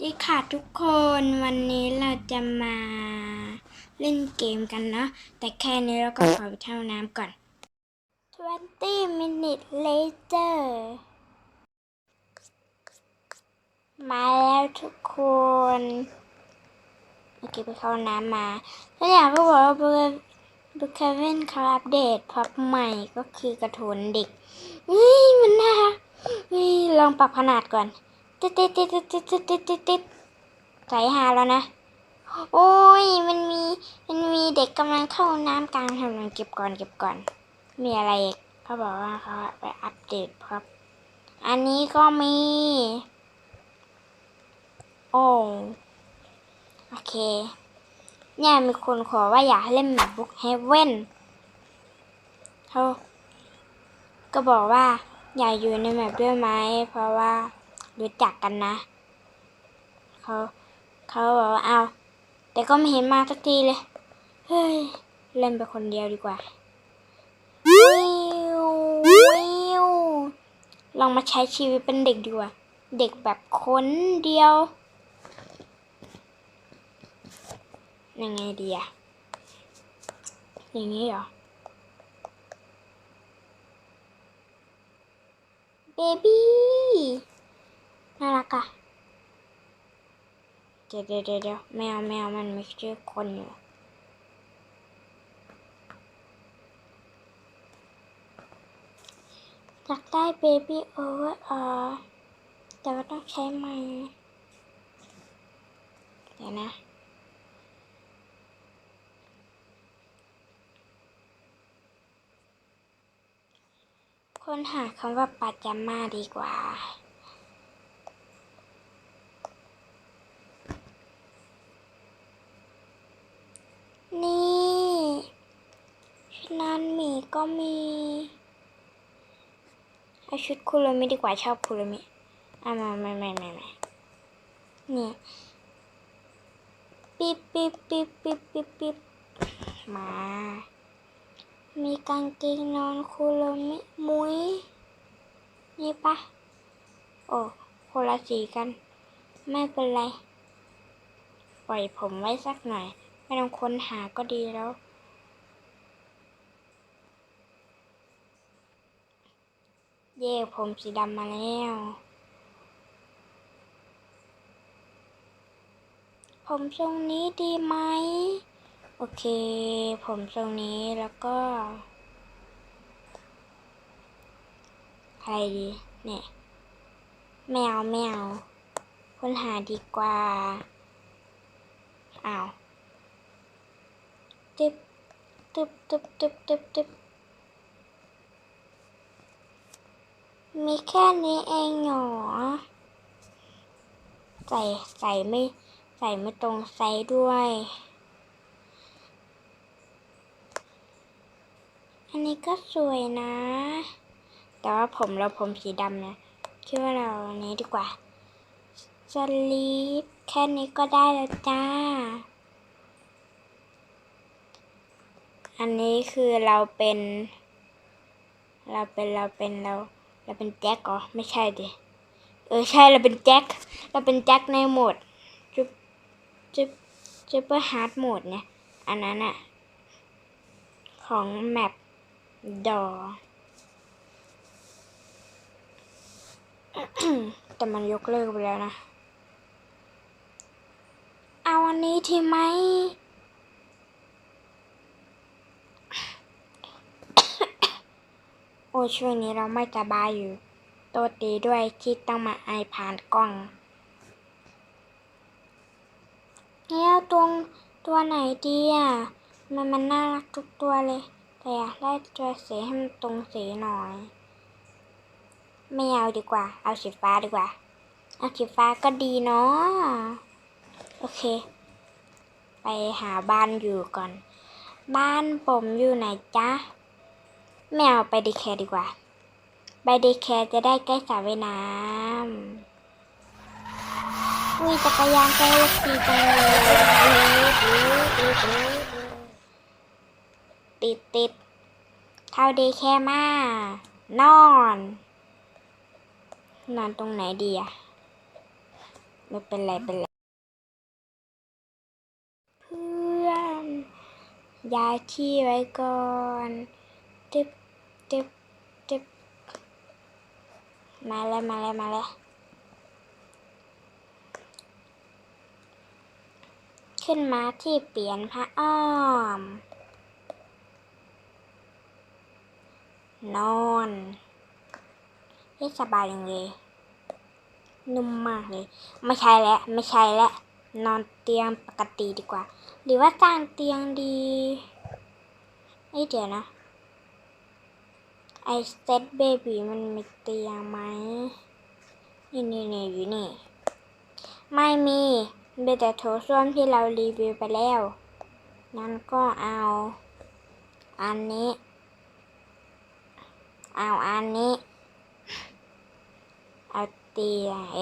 ดีค่ะทุกคนวันนี้เราจะมาเล่นเกมกันเนาะแต่แค่นี้เราก็ขอไปเท่าน้ำก่อน 20 minutes later มาแล้วทุกคนเมื่อกี้ไปเข้าน้ำมาแล้วอยากก็บอกว่าเบอร์เบอร์เควินเขาอัปเดตพับใหม่ก็คือกระโถนเด็กเฮ้ยมันน่ารักลองปรับขนาดก่อน ติดติดติดติดติดติดติดติดติดใส่หาแล้วนะ โอ้ย มันมี มันมีเด็กกำลังเข้าน้ำกลางถนนเก็บก่อนเก็บก่อน มีอะไรอีกเขาบอกว่าเขาไปอัปเดตครับ อันนี้ก็มี โอ้โอเค เนี่ยมีคนขอว่าอยากให้เล่นแบบบุ๊กเฮเว่นเขาก็บอกว่าอยากอยู่ในแมปด้วยไหม เพราะว่า รู้จักกันนะเขาเขาบอกว่าเอาแต่ก็ไม่เห็นมาสักทีเลย เฮ้ย เล่นไปคนเดียวดีกว่าวิววิวลองมาใช้ชีวิตเป็นเด็กดีกว่า เด็กแบบคนเดียว ยังไงดีอะอย่างนี้เหรอเบบี้ น่ารักอะเดี๋ยวเดี๋ยวเดี๋ยวแมวแมวมันไม่ใช่คนอยู่อยากได้เบบี้โอเวอร์อแต่ว่าต้องใช้ไม้เดี๋ยวนะค้นหาคำว่าปาจาม่าดีกว่า นี่ชุดนานหมี ก็มีเอาชุดคุโรมิดีกว่าชอบคุโรมิอะมาไม่ไม่ไม่ไม่นี่ปิ๊บปิ๊บปิ๊บปิ๊บปิ๊บปิ๊บมา มีกางเกงนอนคุโรมิมุ้ยนี่ปะโอ้คนละสีกัน ไม่เป็นไร ปล่อยผมไว้สักหน่อย ไม่ต้องค้นหาก็ดีแล้ว เย่ผมสีดำมาแล้ว ผมทรงนี้ดีไหม โอเค ผมทรงนี้แล้วก็อะไรดี เนี่ย แมวแมวค้นหาดีกว่า อ้าวตึบตึบตึบตึบตึบตึบ มีแค่นี้เองเหรอใส่ใส่ไม่ใส่ไม่ตรงไซส์ด้วย อันนี้ก็สวยนะ แต่ว่าผมเราผมสีดำนะคิดว่าเราอันนี้ดีกว่าสลีปแค่นี้ก็ได้แล้วจ้า อันนี้คือเราเป็น เราเป็นเราเป็นเรา เราเป็นแจ็คเหรอไม่ใช่ดิเออใช่เราเป็นแจ็คเราเป็นแจ็คในโหมดจุ๊บจุ๊บจุ๊บเปอร์ฮาร์ดโหมดเนี่ยอันนั้นอะของแมปดอแต่มันยกเลิกไปแล้วนะ เอาอันนี้ทีไหม โอ้ช่วงนี้เราไม่สบายอยู่ โตวตีด้วยที่ต้องมาไอผ่านกล้อง แล้วตรงตัวไหนดีอะ มันมันน่ารักทุกตัวเลย แต่อยากได้ตัวสีให้มันตรงสีหน่อย ไม่เอาดีกว่า เอาสีฟ้าดีกว่า เอาสีฟ้าก็ดีเนาะ โอเค ไปหาบ้านอยู่ก่อน บ้านผมอยู่ไหนจ๊ะ ไม่เอาไปดีแคร์ดีกว่า ไปดีแคร์จะได้ใกล้สระว่ายน้ำอุ้ยจักรยานใกล้ขี่จังเลยติดติดเท่าดีแค่มานอน นอนตรงไหนดีอะไม่เป็นไรเป็นไรเพื่อนย้ายที่ไว้ก่อน ตึ๊บ ตึ๊บตึ๊บมาแล้วมาแล้วมาแล้วขึ้นมาที่เปลี่ยนผ้าอ้อม นอนนี่สบายจังเลย นุ่มมากเลย ไม่ใช่แล้วไม่ใช่แล้วนอนเตียงปกติดีกว่า หรือว่าสร้างเตียงดีเอ้เดี๋ยวนะ ไอสเตตเบบีมันมีเตียงไหม นี่นี่นี่อยู่นี่ ไม่มีเป็นแต่โถส้วมที่เรารีวิวไปแล้วงั้นก็เอา อันนี้ เอาอันนี้ เอาเตียงเอ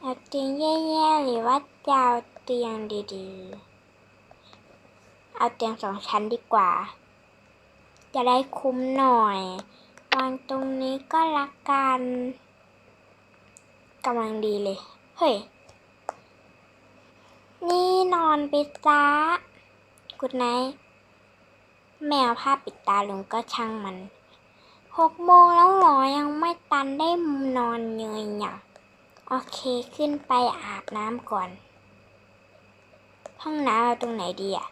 เอาเตียงแย่ๆหรือว่าจะเอาเตียงดีๆ เอาเตียงสองชั้นดีกว่า จะได้คุ้มหน่อย วางตรงนี้ก็ละกันกำลังดีเลย เฮ้ย นี่นอนไปจ้ากุดไนแมวผ้าปิดตาลงก็ช่างมันหกโมงแล้วหรอยังไม่ตันได้นอนเงยเนี่ยโอเคขึ้นไปอาบน้ำก่อน ห้องน้ำเอาตรงไหนดีอะ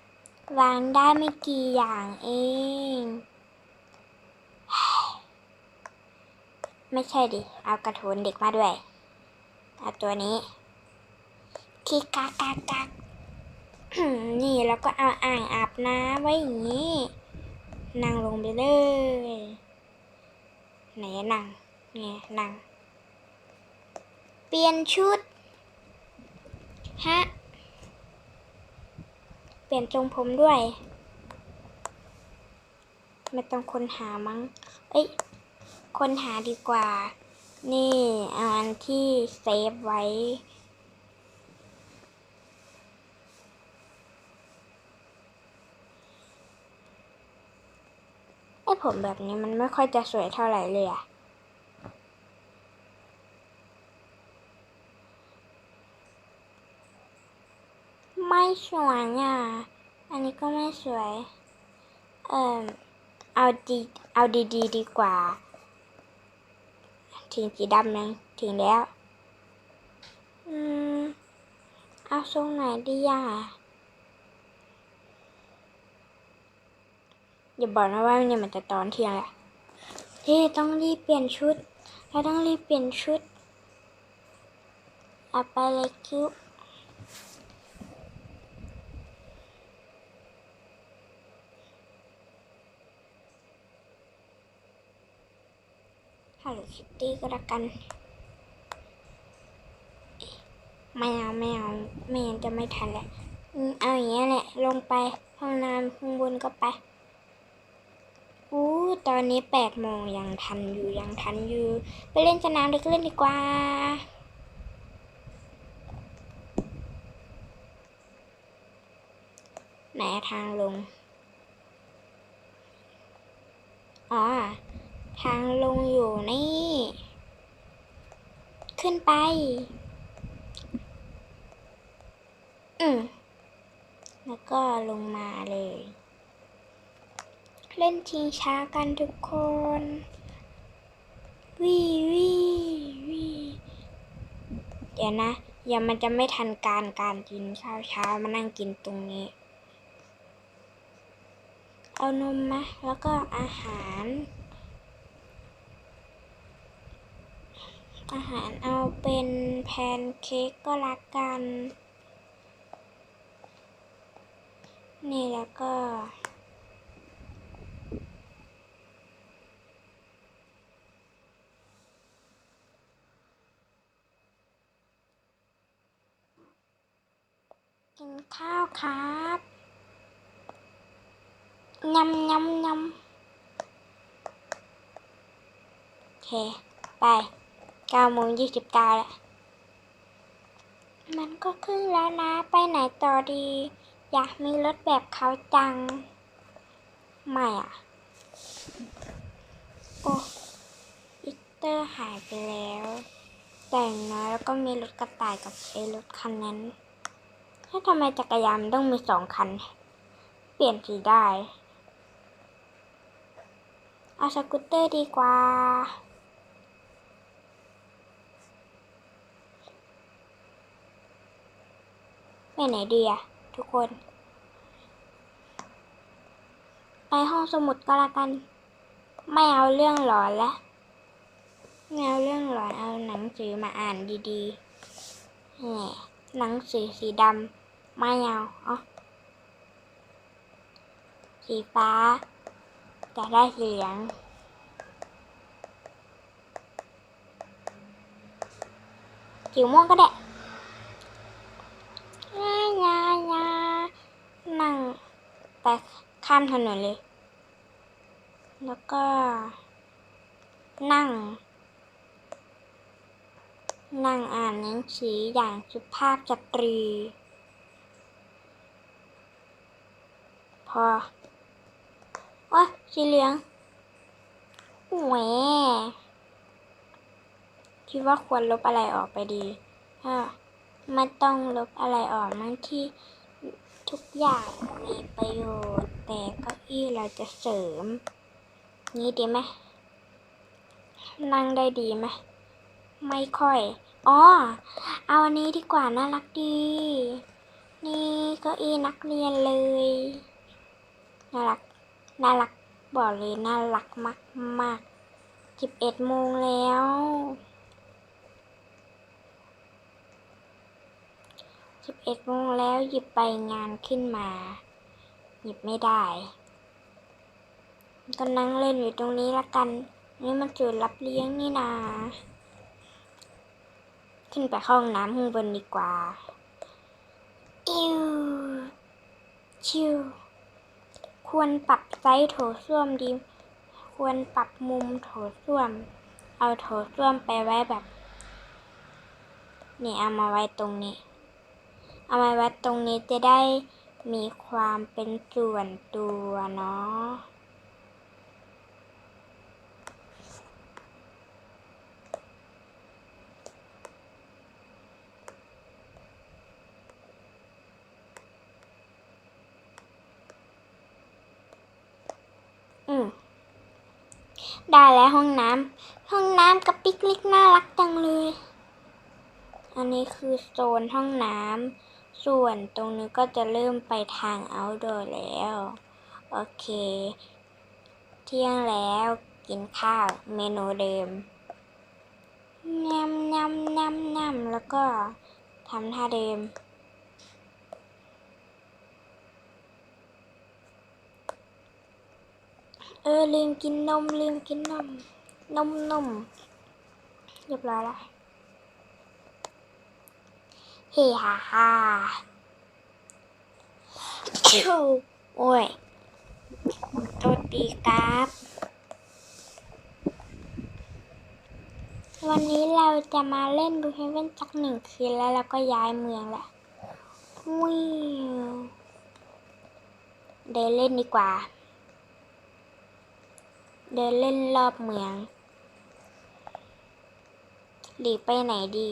วางได้ไม่กี่อย่างเอง ไม่ใช่ดิ เอากระโถนเด็กมาด้วย เอาตัวนี้คิกกักกักกักนี่แล้วก็เอาอ่างอาบน้ำไว้อย่างนี้ นั่งลงไปเลย ไหนนั่งเนี่ยนั่ง เปลี่ยนชุด ฮะ เปลี่ยนทรงผมด้วย ไม่ต้องค้นหามั้ง เอ้ย ค้นหาดีกว่า นี่เอาอันที่เซฟไว้ ไอผมแบบนี้มันไม่ค่อยจะสวยเท่าไหร่เลยอะไม่สวยอะ อันนี้ก็ไม่สวย เอ่อ เอาดี เอาดีๆดดีกว่า ถึงสีดำนะถึงแล้ว อืม เอาทรงไหนดีอะอย่าบอกนะว่าเนี่ยมันจะตอนเที่ยงแหละที่ต้องรีบเปลี่ยนชุด เราต้องรีบเปลี่ยนชุดเอาไปเลยคิว ฮัลโหลคิตตี้ก็แล้วกันไม่เอาไม่เอาไม่งั้นจะไม่ทันแหละเอาอย่างเงี้ยแหละ ลงไปห้องน้ำข้างบนก็ไปอู้ตอนนี้แปดโมงยังทันอยู่ยังทันอยู่ ไปเล่นสนามเด็กเล่นดีกว่าไหนทางลง อ๋อ ทางลงอยู่นี่ ขึ้นไป อืมแล้วก็ลงมาเลย เล่นชิงช้ากันทุกคน วีวีวีเดี๋ยวนะอย่ามันจะไม่ทันการการกินข้าวเช้ามานั่งกินตรงนี้ เอานมมาแล้วก็อาหาร อาหารเอาเป็นแพนเค้กก็ล้วกัน นี่แล้วก็ กินข้าวครับยำยำยำโอเค ไป เก้าโมงยี่สิบเก้าแล้ว มันก็ครึ่งแล้วนะ ไปไหนต่อดี อยากมีรถแบบเขาจัง ไม่อะ โอ้อิตเตอร์หายไปแล้ว แต่งน้อยแล้วก็มีรถกระต่ายกับไอ้รถคันนั้นถ้าทำไมจักรยานต้องมีสองคัน เปลี่ยนสีได้ เอาสกูตเตอร์ดีกว่า ไปไหนดีอะทุกคน ไปห้องสมุดก็แล้วกัน ไม่เอาเรื่องหลอนแล้วไม่เอาเรื่องหลอนเอาหนังสือมาอ่านดีๆแหมหนังสือสีดำไม่เอาเอสีฟ้าจะได้สีเหลืองสีม่วงก็ได้ยายายานั่งไป ข้ามถนนเลย แล้วก็ นั่ง นั่งอ่านหนังสืออย่างสุภาพสตรี พอโอ้ยสีเหลืองแหวคิดว่าควรลบอะไรออกไปดี ถ้าไม่ต้องลบอะไรออกทั้งที่ ทุกอย่างมีประโยชน์ แต่เก้าอี้เราจะเสริม นี้ดีไหมนั่งได้ดีไหมไม่ค่อย อ๋อ เอาอันนี้ดีกว่าน่ารักดี นี่เก้าอี้นักเรียนเลย น่ารัก น่ารัก บอกเลยน่ารักมากมากสิบเอ็ดโมงแล้ว สิบเอ็ดโมงแล้วหยิบไปงานขึ้นมา หยิบไม่ได้ก็นั่งเล่นอยู่ตรงนี้ละกัน นี่มันจุดรับเลี้ยงนี่นา ขึ้นไปห้องน้ำข้างบนดีกว่า อิวชิว ควรปรับไซส์โถส้วมดี ควรปรับมุมโถส้วม เอาโถส้วมไปไว้แบบ นี่เอามาไว้ตรงนี้ เอามาไว้ตรงนี้จะได้มีความเป็นส่วนตัวเนาะอืมได้แล้วห้องน้ำ ห้องน้ำกับปิกนิกน่ารักจังเลย อันนี้คือโซนห้องน้ำ ส่วนตรงนี้ก็จะเริ่มไปทาง outdoor แล้ว โอเค เที่ยงแล้วกินข้าวเมนูเดิมยำยำยำยำแล้วก็ทำท่าเดิม เออลืมกินนมลืมกินนม นมนมเรียบร้อยแล้ว เฮ่ฮ่าฮ่าชิวโอ้ยโตตีครับ วันนี้เราจะมาเล่นบูเฮเว่นสักหนึ่งคืนแล้วเราก็ย้ายเมืองแหละวิวเดินเล่นดีกว่า เดินเล่นรอบเมือง หรือไปไหนดี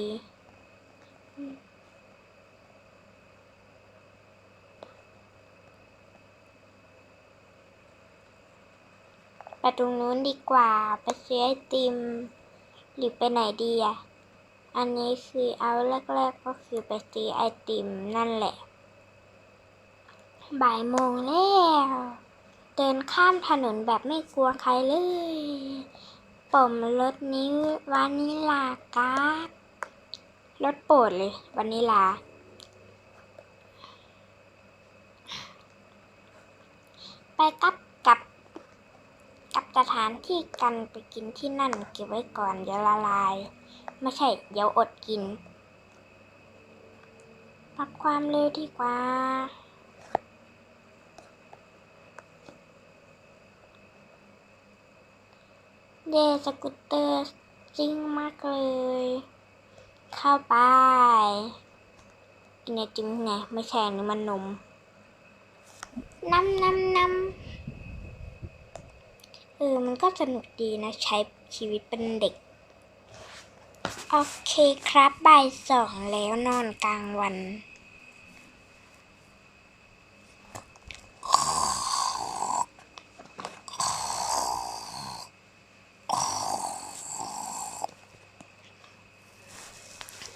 ไปตรงนู้นดีกว่า ไปซื้อไอติม หรือไปไหนดีอะ อันนี้คือเอาแรกๆก็คือไปซื้อไอติมนั่นแหละ บ่ายโมงแล้ว เดินข้ามถนนแบบไม่กลัวใครเลยผมรถนี้วานิลาการ์ดรถโปรดเลยวานิลา ไปกับ กับสถานที่กันไปกินที่นั่นเก็บไว้ก่อนเดี๋ยวละลาย ไม่ใช่ เดี๋ยวอดกิน ปรับความเร็วดีกว่าเย่สกูตเตอร์จริงมากเลย เข้าไปกินไอติมไงไม่ใช่นี่มันนมน้ำน้ำน้ำ เออ มันก็สนุกดีนะ ใช้ชีวิตเป็นเด็ก โอเคครับบ่ายสองแล้วนอนกลางวัน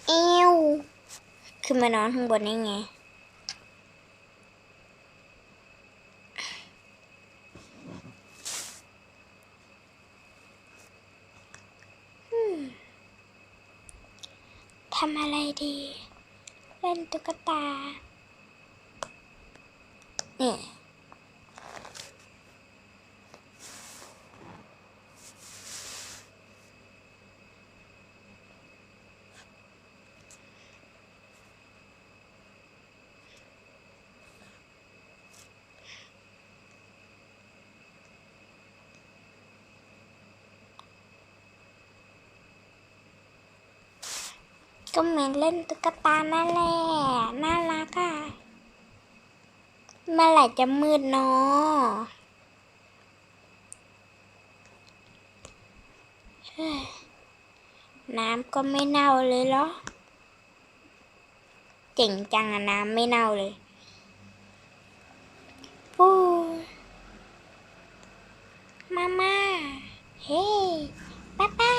เอวขึ้นมานอนข้างบนได้ไง ทำอะไรดี เล่นตุ๊กตาเนี่ย ก็เหมือนเล่นตุ๊กตานั่นแหละน่ารักอะเมื่อไหร่จะมืดเนาะน้ำก็ไม่เน่าเลยเหรอ เจ๋งจังอะน้ำไม่เน่าเลยปูมาม่าเฮ้ป้าป้า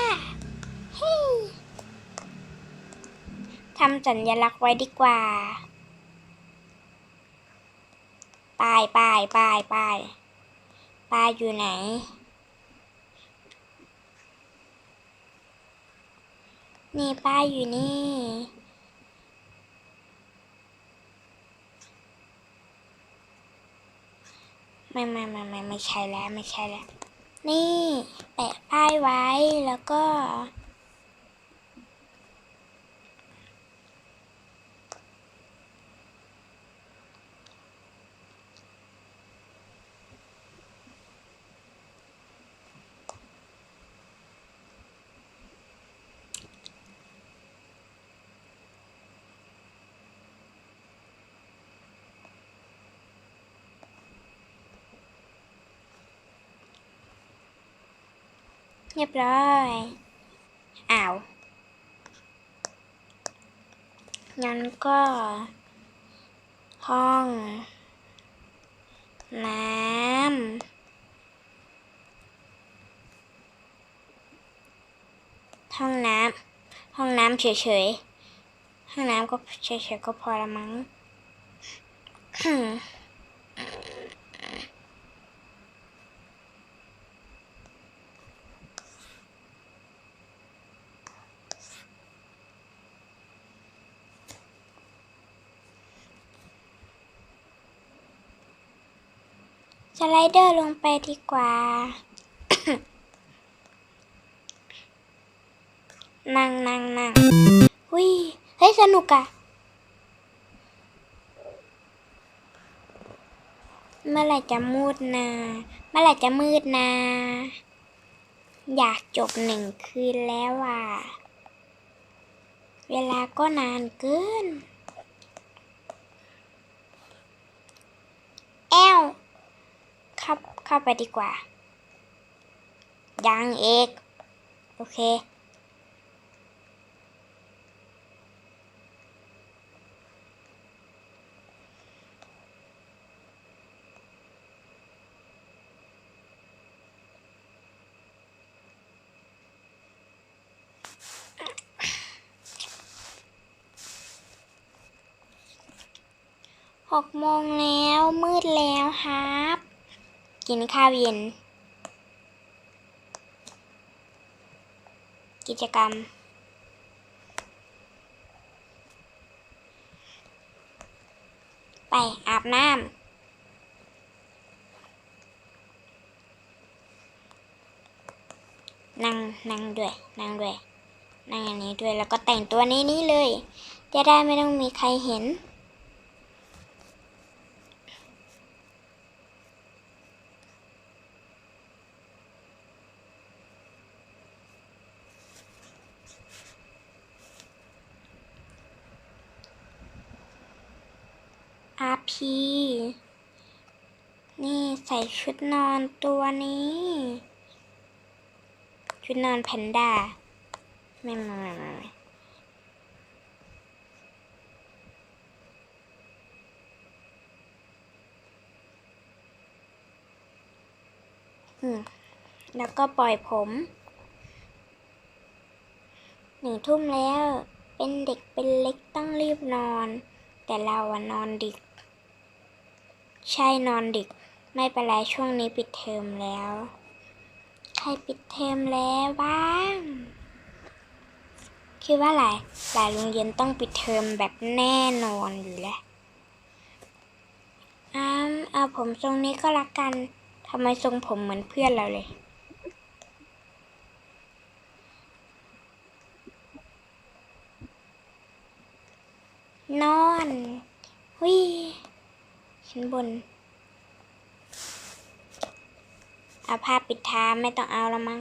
เฮ้ ทำสัญลักษณ์ไว้ดีกว่าป้ายป้ายป้ายป้ายป้ายอยู่ไหน นี่ป้ายอยู่นี่ไม่ไม่ไม่ไม่ไม่ใช่แล้วไม่ใช่แล้ว นี่แปะป้ายไว้แล้วก็ เรียบร้อย อ้าว งั้นก็ ห้อง น้ำ ห้องน้ำ ห้องน้ำเฉยๆ ห้องน้ำก็เฉยๆก็พอละมั้ง สไลเดอร์ลงไปดีกว่า นั่งนั่งนั่งหุยเฮ้ย สนุกอะเมื่อไหร่จะมืดนะเมื่อไหร่จะมืดนะอยากจบหนึ่งคืนแล้วอะ เวลาก็นานเกิน แอว เข้าเข้าไปดีกว่า ยังเอกโอเค หกโมงแล้วมืดแล้วครับ กินข้าวเย็น กิจกรรม ไปอาบน้ำนั่งนั่งด้วย นั่งด้วย นั่งอันนี้ด้วยแล้วก็แต่งตัวนี้นี้เลย จะได้ไม่ต้องมีใครเห็น อาพีนี่ใส่ ชุดนอนตัวนี้ ชุดนอนแพนด้าไม่ไม่ไม่ไม่ไม่อืมแล้วก็ปล่อยผม หนึ่งทุ่มแล้ว เป็นเด็กเป็นเล็กต้องรีบนอน แต่เราอะนอนดึก ใช่นอนดึก ไม่เป็นไรช่วงนี้ปิดเทอมแล้ว ใครปิดเทอมแล้วบ้าง คิดว่าหลายหลายโรงเรียนต้องปิดเทอมแบบแน่นอนอยู่แล้วอ้ามเอาผมทรงนี้ก็ล้วกันทำไมทรงผมเหมือนเพื่อนเราเลยนอนหุยชั้นบน เอาผ้าปิดทาไม่ต้องเอาแล้วมั้ง